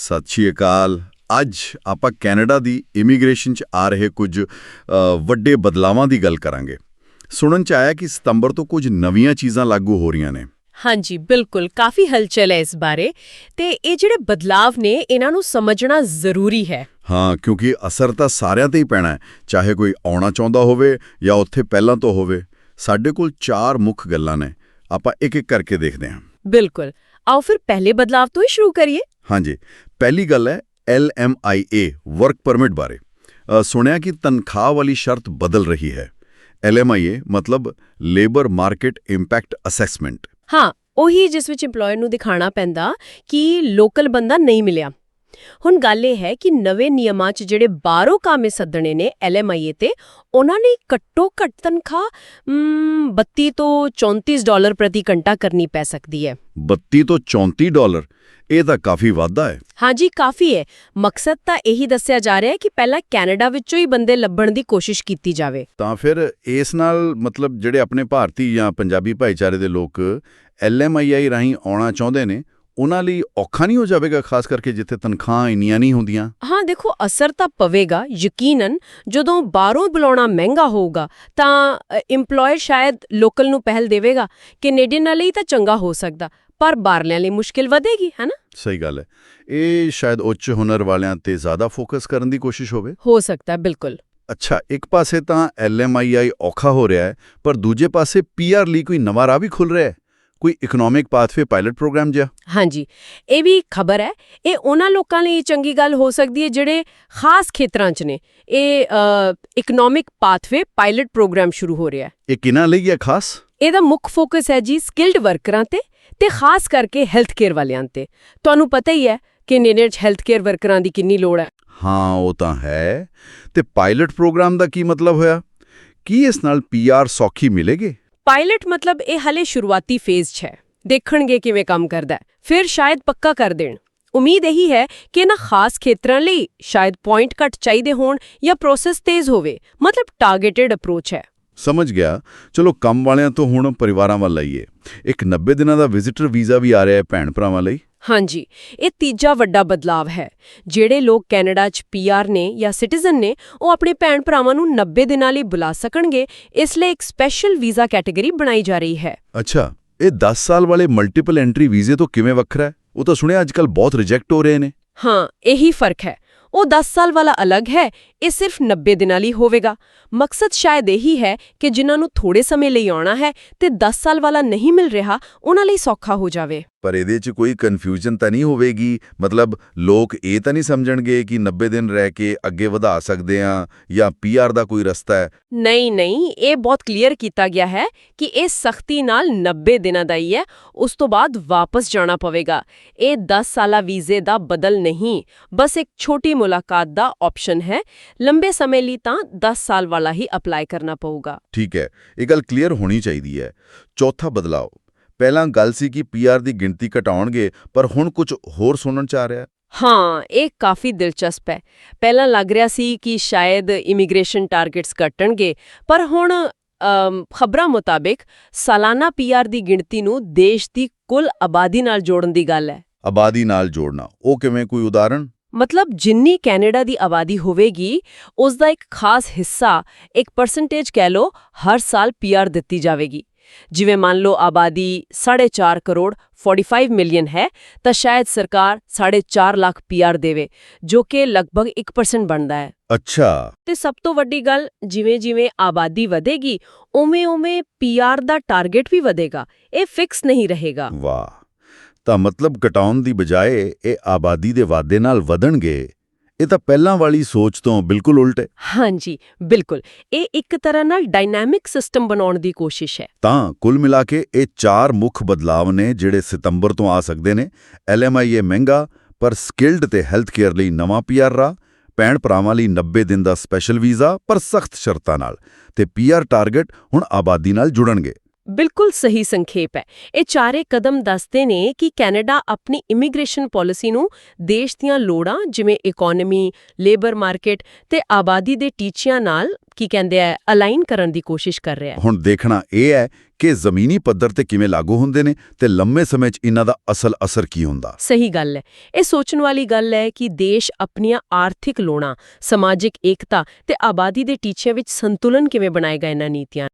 ਸਤਿ ਸ਼੍ਰੀ ਅਕਾਲ। ਅੱਜ ਆਪਾਂ ਕੈਨੇਡਾ ਦੀ ਇਮੀਗ੍ਰੇਸ਼ਨ 'ਚ ਆ ਰਹੇ ਕੁਝ ਵੱਡੇ ਬਦਲਾਵਾਂ ਦੀ ਗੱਲ ਕਰਾਂਗੇ। ਸੁਣਨ 'ਚ ਆਇਆ ਕਿ ਸਤੰਬਰ ਤੋਂ ਕੁਝ ਨਵੀਆਂ ਚੀਜ਼ਾਂ ਲਾਗੂ ਹੋ ਰਹੀਆਂ ਨੇ। ਹਾਂਜੀ ਬਿਲਕੁਲ। ਕਾਫੀ ਹਲਚਲ ਹੈ ਇਸ ਬਾਰੇ। ਤੇ ਇਹ ਜਿਹੜੇ ਬਦਲਾਵ ਨੇ ਇਹਨਾਂ ਨੂੰ ਸਮਝਣਾ ਜ਼ਰੂਰੀ ਹੈ। ਹਾਂ ਕਿਉਂਕਿ ਅਸਰ ਤਾਂ ਸਾਰਿਆਂ ਤੇ ਹੀ ਪੈਣਾ ਹੈ। ਚਾਹੇ ਕੋਈ ਆਉਣਾ ਚਾਹੁੰਦਾ ਹੋਵੇ ਜਾਂ ਉੱਥੇ ਪਹਿਲਾਂ ਤੋਂ ਹੋਵੇ ਸਾਡੇ ਕੋਲ ਚਾਰ ਮੁੱਖ ਗੱਲਾਂ ਨੇ। ਆਪਾਂ ਇੱਕ ਇੱਕ ਕਰਕੇ ਦੇਖਦੇ ਹਾਂ। ਬਿਲਕੁਲ। ਆਓ ਫਿਰ ਪਹਿਲੇ ਬਦਲਾਵ ਤੋਂ ਹੀ ਸ਼ੁਰੂ ਕਰੀਏ। ਹਾਂਜੀ। ਪਹਿਲੀ ਗੱਲ ਹੈ LMIA ਵਰਕ ਪਰਮਿਟ ਬਾਰੇ। ਸੁਣਿਆ ਕਿ ਤਨਖਾਹ ਵਾਲੀ ਸ਼ਰਤ ਬਦਲ ਰਹੀ ਹੈ। LMIA ਮਤਲਬ ਲੇਬਰ ਮਾਰਕੀਟ ਇੰਪੈਕਟ ਅਸੈਸਮੈਂਟ। ਹਾਂ, ਉਹੀ ਜਿਸ ਵਿੱਚ EMPLOYER ਨੂੰ ਦਿਖਾਣਾ ਪੈਂਦਾ ਕਿ ਲੋਕਲ ਬੰਦਾ ਨਹੀਂ ਮਿਲਿਆ। ਹੁਣ ਗੱਲ ਇਹ ਹੈ ਕਿ ਨਵੇਂ ਨਿਯਮਾਂ 'ਚ ਜਿਹੜੇ ਬਾਹਰੋਂ ਕਾਮੇ ਸੱਦਣੇ ਨੇ LMIA ਤੇ ਉਹਨਾਂ ਨੇ ਘੱਟੋ ਘੱਟ ਤਨਖਾਹ ਮ, 32 ਤੋਂ 34 ਡਾਲਰ ਪ੍ਰਤੀ ਘੰਟਾ ਕਰਨੀ ਪੈ ਸਕਦੀ ਹੈ। 32 ਤੋਂ 34 ਡਾਲਰ? ਇਹ ਤਾਂ ਕਾਫੀ ਵਾਧਾ ਹੈ। ਹਾਂਜੀ ਕਾਫੀ ਹੈ। ਮਕਸਦ ਤਾਂ ਇਹੀ ਦੱਸਿਆ ਜਾ ਰਿਹਾ ਹੈ ਕਿ ਪਹਿਲਾਂ ਕੈਨੇਡਾ ਵਿੱਚੋਂ ਹੀ ਬੰਦੇ ਲੱਭਣ ਦੀ ਕੋਸ਼ਿਸ਼ ਕੀਤੀ ਜਾਵੇ। ਤਾਂ ਫਿਰ ਇਸ ਨਾਲ ਮਤਲਬ ਜਿਹੜੇ ਆਪਣੇ ਭਾਰਤੀ ਜਾਂ ਪੰਜਾਬੀ ਭਾਈਚਾਰੇ ਦੇ ਲੋਕ LMIA ਰਾਹੀਂ ਆਉਣਾ ਚਾਹੁੰਦੇ ਨੇ ਉਹਨਾਂ ਲਈ ਔਖਾ ਨਹੀਂ ਹੋ ਜਾਵੇਗਾ ਖਾਸ ਕਰਕੇ ਜਿੱਥੇ ਤਨਖਾਹਾਂ ਇੰਨੀਆਂ ਨਹੀਂ ਹੁੰਦੀਆਂ। ਹਾਂ ਦੇਖੋ ਅਸਰ ਤਾਂ ਪਵੇਗਾ ਯਕੀਨਨ ਜਦੋਂ ਬਾਹਰੋਂ ਬੁਲਾਉਣਾ ਮਹਿੰਗਾ ਹੋਊਗਾ ਤਾਂ EMPLOYER ਸ਼ਾਇਦ ਲੋਕਲ ਨੂੰ ਪਹਿਲ ਦੇਵੇਗਾ ਕੈਨੇਡੀਅਨ ਲਈ ਤਾਂ ਚੰਗਾ ਹੋ ਸਕਦਾ ਪਰ ਬਾਹਰਲਿਆਂ ਲਈ ਮੁਸ਼ਕਿਲ ਵਧੇਗੀ ਹੈਨਾ? ਸਹੀ ਗੱਲ ਹੈ। ਇਹ ਸ਼ਾਇਦ ਉੱਚ ਹੁਨਰ ਵਾਲਿਆਂ ਤੇ ਜ਼ਿਆਦਾ ਫੋਕਸ ਕਰਨ ਦੀ ਕੋਸ਼ਿਸ਼ ਹੋਵੇ। ਹੋ ਸਕਦਾ ਹੈ, ਬਿਲਕੁਲ। ਅੱਛਾ ਇੱਕ ਪਾਸੇ ਤਾਂ LMIA ਔਖਾ ਹੋ ਰਿਹਾ ਹੈ ਪਰ ਦੂਜੇ ਪਾਸੇ PR ਲਈ ਕੋਈ ਨਵਾਂ ਰਾਹ ਵੀ ਖੁੱਲ ਰਿਹਾ ਹੈ। ਕੋਈ ਇਕਨੋਮਿਕ ਪਾਥਵੇ ਪਾਇਲਟ ਪ੍ਰੋਗਰਾਮ ਜਿਹਾ? ਹਾਂਜੀ ਇਹ ਵੀ ਖਬਰ ਹੈ। ਇਹ ਉਹਨਾਂ ਲੋਕਾਂ ਲਈ ਚੰਗੀ ਗੱਲ ਹੋ ਸਕਦੀ ਹੈ ਜਿਹੜੇ ਖਾਸ ਖੇਤਰਾਂ 'ਚ ਨੇ। ਇਹ ਇਕਨੋਮਿਕ ਪਾਥਵੇ ਪਾਇਲਟ ਪ੍ਰੋਗਰਾਮ ਸ਼ੁਰੂ ਹੋ ਰਿਹਾ ਹੈ। ਇਹ ਕਿਨਾਂ ਲਈ ਹੈ ਖਾਸ? ਇਹਦਾ ਮੁੱਖ ਫੋਕਸ ਹੈ ਜੀ ਸਕਿਲਡ ਵਰਕਰਾਂ ਤੇ ਤੇ ਖਾਸ ਕਰਕੇ ਹੈਲਥ ਕੇਅਰ ਵਾਲਿਆਂ ਤੇ। ਤੁਹਾਨੂੰ ਪਤਾ ਹੀ ਹੈ ਕਿ ਨੇਨਰ 'ਚ ਹੈਲਥ ਕੇਅਰ ਵਰਕਰਾਂ ਦੀ ਕਿੰਨੀ ਲੋੜ ਹੈ। ਹਾਂ ਉਹ ਤਾਂ ਹੈ। ਤੇ ਪਾਇਲਟ ਪ੍ਰੋਗਰਾਮ ਦਾ ਕੀ ਮਤਲਬ ਹੋਇਆ? ਕੀ ਇਸ ਨਾਲ PR ਸੌਖੀ ਮਿਲੇਗੀ? ਪਾਇਲਟ ਮਤਲਬ ਇਹ ਹਲੇ ਸ਼ੁਰੂਆਤੀ ਫੇਜ਼ 'ਚ ਹੈ। ਦੇਖਣਗੇ ਕਿਵੇਂ ਕੰਮ ਕਰਦਾ ਫਿਰ ਸ਼ਾਇਦ ਪੱਕਾ ਕਰ ਦੇਣ। ਉਮੀਦ ਇਹੀ ਹੈ ਕਿ ਇਹਨਾਂ ਖਾਸ ਖੇਤਰਾਂ ਲਈ ਸ਼ਾਇਦ ਪੁਆਇੰਟ ਘੱਟ ਚਾਹੀਦੇ ਹੋਣ ਜਾਂ ਪ੍ਰੋਸੈਸ ਤੇਜ਼ ਹੋਵੇ। ਮਤਲਬ ਟਾਰਗੇਟਡ ਅਪਰੋਚ ਹੈ। ਸਮਝ ਗਿਆ। ਚਲੋ ਕੰਮ ਵਾਲਿਆਂ ਤੋਂ ਹੁਣ ਪਰਿਵਾਰਾਂ ਵੱਲ ਆਈਏ। ਇੱਕ 90 ਦਿਨਾਂ ਦਾ ਵਿਜ਼ਿਟਰ ਵੀਜ਼ਾ ਵੀ ਆ ਰਿਹਾ ਹੈ ਭੈਣ ਭਰਾਵਾਂ ਲਈ। ਹਾਂਜੀ ਇਹ ਤੀਜਾ ਵੱਡਾ ਬਦਲਾਵ ਹੈ ਜਿਹੜੇ ਲੋਕ ਕੈਨੇਡਾ 'ਚ ਪੀਆਰ ਨੇ ਜਾਂ ਸਿਟੀਜ਼ਨ ਨੇ ਉਹ ਆਪਣੇ ਭੈਣ ਭਰਾਵਾਂ ਨੂੰ 90 ਦਿਨਾਂ ਲਈ ਬੁਲਾ ਸਕਣਗੇ ਇਸ ਲਈ ਇੱਕ ਸਪੈਸ਼ਲ ਵੀਜ਼ਾ ਕੈਟਾਗਰੀ ਬਣਾਈ ਜਾ ਰਹੀ ਹੈ। ਅੱਛਾ ਇਹ 10 ਸਾਲ ਵਾਲੇ ਮਲਟੀਪਲ ਐਂਟਰੀ ਵੀਜ਼ੇ ਤੋਂ ਕਿਵੇਂ ਵੱਖਰਾ ਹੈ? ਉਹ ਤਾਂ ਸੁਣਿਆ ਅੱਜਕੱਲ ਬਹੁਤ ਰਿਜੈਕਟ ਹੋ ਰਹੇ ਨੇ। ਹਾਂ ਇਹੀ ਫ਼ਰਕ ਹੈ। ਉਹ 10 ਸਾਲ ਵਾਲਾ ਅਲੱਗ ਹੈ ਇਹ ਸਿਰਫ 90 ਦਿਨਾਂ ਲਈ ਹੋਵੇਗਾ। ਮਕਸਦ ਸ਼ਾਇਦ ਇਹੀ ਹੈ ਕਿ ਜਿਨ੍ਹਾਂ ਨੂੰ ਥੋੜੇ ਸਮੇਂ ਲਈ ਆਉਣਾ ਹੈ ਤੇ 10 ਸਾਲ ਵਾਲਾ ਨਹੀਂ ਮਿਲ ਰਿਹਾ ਉਹਨਾਂ ਲਈ ਸੌਖਾ ਹੋ ਜਾਵੇ। ਪਰ ਇਹਦੇ 'ਚ ਕੋਈ ਕਨਫਿਊਜ਼ਨ ਤਾਂ ਨਹੀਂ ਹੋਵੇਗੀ? ਮਤਲਬ ਲੋਕ ਇਹ ਤਾਂ ਨਹੀਂ ਸਮਝਣਗੇ ਕਿ 90 ਦਿਨ ਰਹਿ ਕੇ ਅੱਗੇ ਵਧਾ ਸਕਦੇ ਆ ਜਾਂ PR ਦਾ ਕੋਈ ਰਸਤਾ ਹੈ? ਨਹੀਂ ਨਹੀਂ ਇਹ ਬਹੁਤ ਕਲੀਅਰ ਕੀਤਾ ਗਿਆ ਹੈ ਕਿ ਇਹ ਸਖਤੀ ਨਾਲ 90 ਦਿਨਾਂ ਦਾ ਹੀ ਹੈ। ਉਸ ਤੋਂ ਬਾਅਦ ਵਾਪਸ ਜਾਣਾ ਪਵੇਗਾ। ਇਹ 10 ਸਾਲਾ ਵੀਜ਼ੇ ਦਾ ਬਦਲ ਨਹੀਂ ਬਸ ਇੱਕ ਛੋਟੀ ਮੁਲਾਕਾਤ ਦਾ ਆਪਸ਼ਨ ਹੈ। ਲੰਬੇ ਸਮੇਂ ਲਈ ਤਾਂ 10 ਸਾਲ ਵਾਲਾ ਹੀ ਅਪਲਾਈ ਕਰਨਾ ਪਊਗਾ। ਠੀਕ ਹੈ ਇਹ ਗੱਲ ਕਲੀਅਰ ਹੋਣੀ ਚਾਹੀਦੀ ਹੈ। ਚੌਥਾ ਬਦਲਾਅ ਪਹਿਲਾਂ ਗੱਲ ਸੀ ਕਿ PR ਦੀ ਗਿਣਤੀ ਘਟਾਉਣਗੇ ਪਰ ਹੁਣ ਕੁਝ ਹੋਰ ਸੁਣਨ ਚ ਆ ਰਿਹਾ ਹੈ। ਹਾਂ ਇਹ ਕਾਫੀ ਦਿਲਚਸਪ ਹੈ। ਪਹਿਲਾਂ ਲੱਗ ਰਿਹਾ ਸੀ ਕਿ ਸ਼ਾਇਦ ਇਮੀਗ੍ਰੇਸ਼ਨ ਟਾਰਗੇਟਸ ਘਟਣਗੇ ਪਰ ਹੁਣ ਖਬਰਾਂ ਮੁਤਾਬਿਕ ਸਾਲਾਨਾ ਪੀਆਰ ਦੀ ਗਿਣਤੀ ਨੂੰ ਦੇਸ਼ ਦੀ ਕੁੱਲ ਆਬਾਦੀ ਨਾਲ ਜੋੜਨ ਦੀ ਗੱਲ ਹੈ। ਆਬਾਦੀ ਨਾਲ ਜੋੜਨਾ ਉਹ ਕਿਵੇਂ ਕੋਈ ਉਦਾਹਰਣ? ਮਤਲਬ ਜਿੰਨੀ ਕੈਨੇਡਾ ਦੀ ਆਬਾਦੀ ਹੋਵੇਗੀ ਉਸ ਦਾ ਇੱਕ ਖਾਸ ਹਿੱਸਾ ਇੱਕ ਪਰਸੈਂਟੇਜ ਕਹਿ ਲੋ ਹਰ ਸਾਲ ਪੀਆਰ ਦਿੱਤੀ ਜਾਵੇਗੀ। ਜਿਵੇਂ ਮੰਨ ਲਓ ਆਬਾਦੀ 4.5 ਕਰੋੜ 45 ਮਿਲੀਅਨ ਹੈ ਤਾਂ ਸ਼ਾਇਦ ਸਰਕਾਰ 4.5 ਲੱਖ ਪੀਆਰ ਦੇਵੇ ਜੋ ਕਿ ਲਗਭਗ 1% ਬਣਦਾ ਹੈ। ਅੱਛਾ। ਤੇ ਸਭ ਤੋਂ ਵੱਡੀ ਗੱਲ ਜਿਵੇਂ-ਜਿਵੇਂ ਆਬਾਦੀ ਵਧੇਗੀ ਉਵੇਂ-ਉਵੇਂ ਪੀਆਰ ਦਾ ਟਾਰਗੇਟ ਵੀ ਵਧੇਗਾ ਇਹ ਫਿਕਸ ਨਹੀਂ ਰਹੇਗਾ। ਵਾਹ। ਤਾਂ ਮਤਲਬ ਘਟਾਉਣ ਦੀ ਬਜਾਏ ਇਹ ਆਬਾਦੀ ਦੇ ਵਾਧੇ ਨਾਲ ਵਧਣਗੇ। ਇਹ ਤਾਂ ਪਹਿਲਾਂ ਵਾਲੀ ਸੋਚ ਤੋਂ ਬਿਲਕੁਲ ਉਲਟ ਹੈ। ਹਾਂਜੀ ਬਿਲਕੁਲ। ਇਹ ਇੱਕ ਤਰ੍ਹਾਂ ਨਾਲ ਡਾਇਨਾਮਿਕ ਸਿਸਟਮ ਬਣਾਉਣ ਦੀ ਕੋਸ਼ਿਸ਼ ਹੈ। ਤਾਂ ਕੁੱਲ ਮਿਲਾ ਕੇ ਇਹ ਚਾਰ ਮੁੱਖ ਬਦਲਾਵ ਨੇ ਜਿਹੜੇ ਸਤੰਬਰ ਤੋਂ ਆ ਸਕਦੇ ਨੇ। LMIA ਮਹਿੰਗਾ ਪਰ ਸਕਿਲਡ ਤੇ ਹੈਲਥ ਕੇਅਰ ਲਈ ਨਵਾਂ PR ਰਾ ਭੈਣ ਭਰਾਵਾਂ ਲਈ 90 ਦਿਨ ਦਾ ਸਪੈਸ਼ਲ ਵੀਜ਼ਾ ਪਰ ਸਖਤ ਸ਼ਰਤਾਂ ਨਾਲ। ਤੇ PR ਟਾਰਗੇਟ ਹੁਣ ਆਬਾਦੀ ਨਾਲ ਜੁੜਨਗੇ। ਬਿਲਕੁਲ ਸਹੀ ਸੰਖੇਪ ਹੈ। ਇਹ ਚਾਰੇ ਕਦਮ ਦੱਸਦੇ ਨੇ ਕਿ ਕੈਨੇਡਾ ਆਪਣੀ ਇਮੀਗ੍ਰੇਸ਼ਨ ਪਾਲਿਸੀ ਨੂੰ ਦੇਸ਼ ਦੀਆਂ ਲੋੜਾਂ ਜਿਵੇਂ ਇਕਨੋਮੀ ਲੇਬਰ ਮਾਰਕੀਟ ਤੇ ਆਬਾਦੀ ਦੇ ਟੀਚਿਆਂ ਨਾਲ ਕੀ ਕਹਿੰਦੇ ਆ ਅਲਾਈਨ ਕਰਨ ਦੀ ਕੋਸ਼ਿਸ਼ ਕਰ ਰਿਹਾ ਹੈ। ਹੁਣ ਦੇਖਣਾ ਇਹ ਹੈ ਕਿ ਜ਼ਮੀਨੀ ਪੱਧਰ ਤੇ ਕਿਵੇਂ ਲਾਗੂ ਹੁੰਦੇ ਨੇ ਤੇ ਲੰਮੇ ਸਮੇਂ 'ਚ ਇਹਨਾਂ ਦਾ ਅਸਲ ਅਸਰ ਕੀ ਹੁੰਦਾ। ਸਹੀ ਗੱਲ ਹੈ। ਇਹ ਸੋਚਣ ਵਾਲੀ ਗੱਲ ਹੈ ਕਿ ਦੇਸ਼ ਆਪਣੀਆਂ ਆਰਥਿਕ ਲੋੜਾਂ ਸਮਾਜਿਕ ਏਕਤਾ ਤੇ ਆਬਾਦੀ ਦੇ ਟੀਚਿਆਂ ਵਿੱਚ ਸੰਤੁਲਨ ਕਿਵੇਂ ਬਣਾਏਗਾ ਇਹਨਾਂ ਨੀਤੀਆਂ